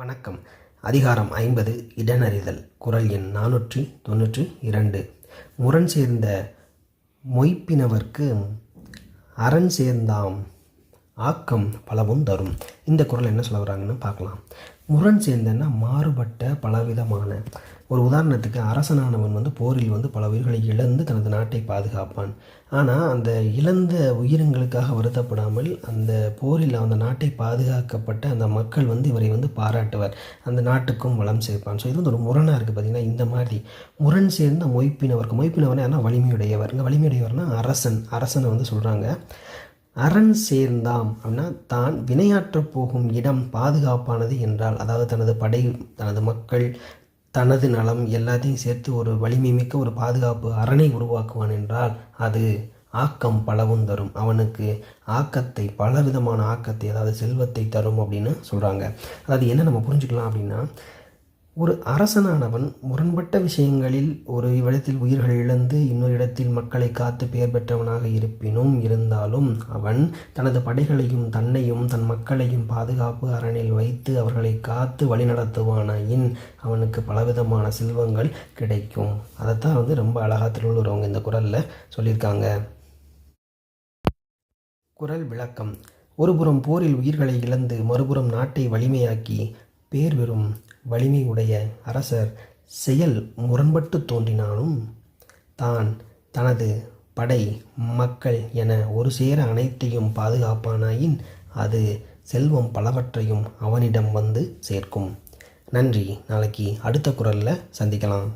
வணக்கம். அதிகாரம் ஐம்பது இடனறிதல். குரல் எண் நானூற்றி தொண்ணூற்றி இரண்டு. முரண் சேர்ந்த மொய்ப்பினவர்க்கு அரண் சேர்ந்தாம். ஆக்கம் பலவும் தரும். இந்த குரல் என்ன சொல்ல வராங்கன்னு பார்க்கலாம். முரண் சேர்ந்தன்னா மாறுபட்ட பலவிதமான. ஒரு உதாரணத்துக்கு அரசனானவன் வந்து போரில் வந்து பல உயிர்களை இழந்து தனது நாட்டை பாதுகாப்பான். ஆனால் அந்த இழந்த உயிரங்களுக்காக வருத்தப்படாமல் அந்த போரில் அந்த நாட்டை பாதுகாக்கப்பட்ட அந்த மக்கள் வந்து இவரை வந்து பாராட்டுவார். அந்த நாட்டுக்கும் வளம் சேர்ப்பான். ஸோ இது வந்து ஒரு முரணாக இருக்குது பார்த்திங்கன்னா இந்த மாதிரி. முரண் சேர்ந்த மொய்ப்பினவருக்கு மொய்ப்பினவர் ஆனால் வலிமையுடையவர். இந்த வலிமையுடையவர்னா அரசன். அரசனை வந்து சொல்கிறாங்க அரண் சேர்ந்தாம் அப்படின்னா தான் வினையாற்றப் போகும் இடம் பாதுகாப்பானது என்றால் அதாவது தனது படை தனது மக்கள் தனது நலம் எல்லாத்தையும் சேர்த்து ஒரு வலிமை மிக்க ஒரு பாதுகாப்பு அரணை உருவாக்குவான் என்றால் அது ஆக்கம் பலவும் தரும். அவனுக்கு ஆக்கத்தை பலவிதமான ஆக்கத்தை அதாவது செல்வத்தை தரும் அப்படின்னு சொல்கிறாங்க அதாவது என்ன நம்ம புரிஞ்சுக்கலாம் அப்படின்னா ஒரு அரசனானவன் முரண்பட்ட விஷயங்களில் ஒரு இடத்தில் உயிர்கள் இழந்து இன்னொரு இடத்தில் மக்களை காத்து பெயர் பெற்றவனாக இருப்பினும் இருந்தாலும் அவன் தனது படைகளையும் தன்னையும் தன் மக்களையும் பாதுகாப்பு அரணில் வைத்து அவர்களை காத்து வழிநடத்துவானாயின் அவனுக்கு பலவிதமான செல்வங்கள் கிடைக்கும். அதைத்தான் வந்து ரொம்ப அழகாக திருவள்ளுவரவங்க இந்த குரலில் சொல்லியிருக்காங்க. குரல் விளக்கம். ஒருபுறம் போரில் உயிர்களை இழந்து மறுபுறம் நாட்டை வலிமையாக்கி பேர் பெறும் வலிமை உடைய அரசர் செயல் முரண்பட்டு தோன்றினாலும் தான் தனது படை மக்கள் என ஒரு சேர அனைத்தையும் பாதுகாப்பானாயின் அது செல்வம் பலவற்றையும் அவனிடம் வந்து சேர்க்கும். நன்றி. நாளைக்கு அடுத்த குரலில் சந்திக்கலாம்.